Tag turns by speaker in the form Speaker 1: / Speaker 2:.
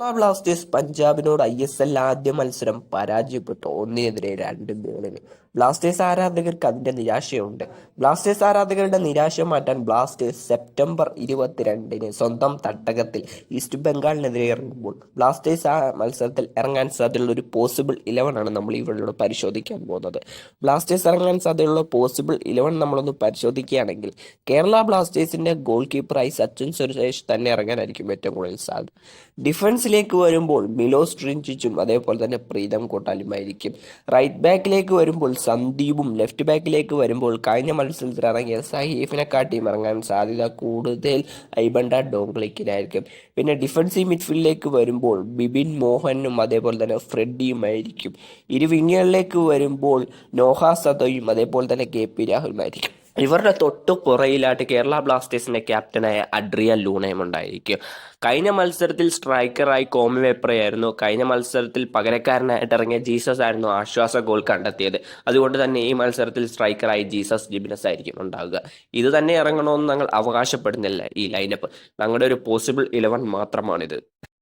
Speaker 1: Kerala Blasters പഞ്ചാബിനോട് I S L ആദ്യ മത്സരം പരാജയപ്പെട്ടു. ഒന്നിനെതിരെ രണ്ട് ഗോളിന് ബ്ലാസ്റ്റേഴ്സ് ആരാധകർക്ക് അതിന്റെ നിരാശയുണ്ട്. ബ്ലാസ്റ്റേഴ്സ് ആരാധകരുടെ നിരാശ മാറ്റാൻ ബ്ലാസ്റ്റേഴ്സ് സെപ്റ്റംബർ ഇരുപത്തിരണ്ടിന് സ്വന്തം തട്ടകത്തിൽ ഈസ്റ്റ് ബംഗാളിനെതിരെ ഇറങ്ങുമ്പോൾ ബ്ലാസ്റ്റേഴ്സ് ആ മത്സരത്തിൽ ഇറങ്ങാൻ സാധ്യതയുള്ള ഒരു പോസിബിൾ ഇലവൻ ആണ് നമ്മൾ ഇവരോട് പരിശോധിക്കാൻ പോകുന്നത്. ബ്ലാസ്റ്റേഴ്സ് ഇറങ്ങാൻ സാധ്യതയുള്ള പോസിബിൾ ഇലവൻ നമ്മളൊന്ന് പരിശോധിക്കുകയാണെങ്കിൽ കേരള ബ്ലാസ്റ്റേഴ്സിന്റെ ഗോൾ കീപ്പറായി സച്ചിൻ സുരേഷ് തന്നെ ഇറങ്ങാനായിരിക്കും ഏറ്റവും കൂടുതൽ സാധ്യത. ഡിഫൻസിലേക്ക് വരുമ്പോൾ മിലോസ് ട്രിഞ്ചിച്ചും അതേപോലെ തന്നെ പ്രീതം കൂട്ടാലുമായിരിക്കും. റൈറ്റ് ബാക്കിലേക്ക് വരുമ്പോൾ സന്ദീപും ലെഫ്റ്റ് ബാക്കിലേക്ക് വരുമ്പോൾ കഴിഞ്ഞ മത്സരത്തിൽ ഇറങ്ങിയ സഹീഫിനെ കാട്ടിയും ഇറങ്ങാൻ സാധ്യത കൂടുതൽ. ഐബണ്ട ഡോംഗ്ലിക്കിനായിരിക്കും പിന്നെ ഡിഫൻസീവ് മിഡ്ഫീൽഡിലേക്ക് വരുമ്പോൾ ബിബിൻ മോഹനും അതേപോലെ തന്നെ ഫ്രെഡിയുമായിരിക്കും ഇരു വിങ്ങുകളിലേക്ക് വരുമ്പോൾ നോഹ സദയും അതേപോലെ തന്നെ കെ പി രാഹുലുമായിരിക്കും. ഇവരുടെ തൊട്ടു പുറയിലായിട്ട് കേരള ബ്ലാസ്റ്റേഴ്സിന്റെ ക്യാപ്റ്റനായ അഡ്രിയ ലൂണയും ഉണ്ടായിരിക്കും. കഴിഞ്ഞ മത്സരത്തിൽ സ്ട്രൈക്കറായി കോമി വെപ്രയായിരുന്നു. കഴിഞ്ഞ മത്സരത്തിൽ പകരക്കാരനായിട്ട് ഇറങ്ങിയ ജീസസ് ആയിരുന്നു ആശ്വാസ ഗോൾ കണ്ടെത്തിയത്. അതുകൊണ്ട് തന്നെ ഈ മത്സരത്തിൽ സ്ട്രൈക്കറായി ജീസസ് ജിബിനസ് ആയിരിക്കും ഉണ്ടാവുക. ഇത് തന്നെ ഇറങ്ങണമെന്ന് ഞങ്ങൾ അവകാശപ്പെടുന്നില്ല ഈ ലൈനപ്പ് ഞങ്ങളുടെ ഒരു പോസിബിൾ ഇലവൻ മാത്രമാണിത്.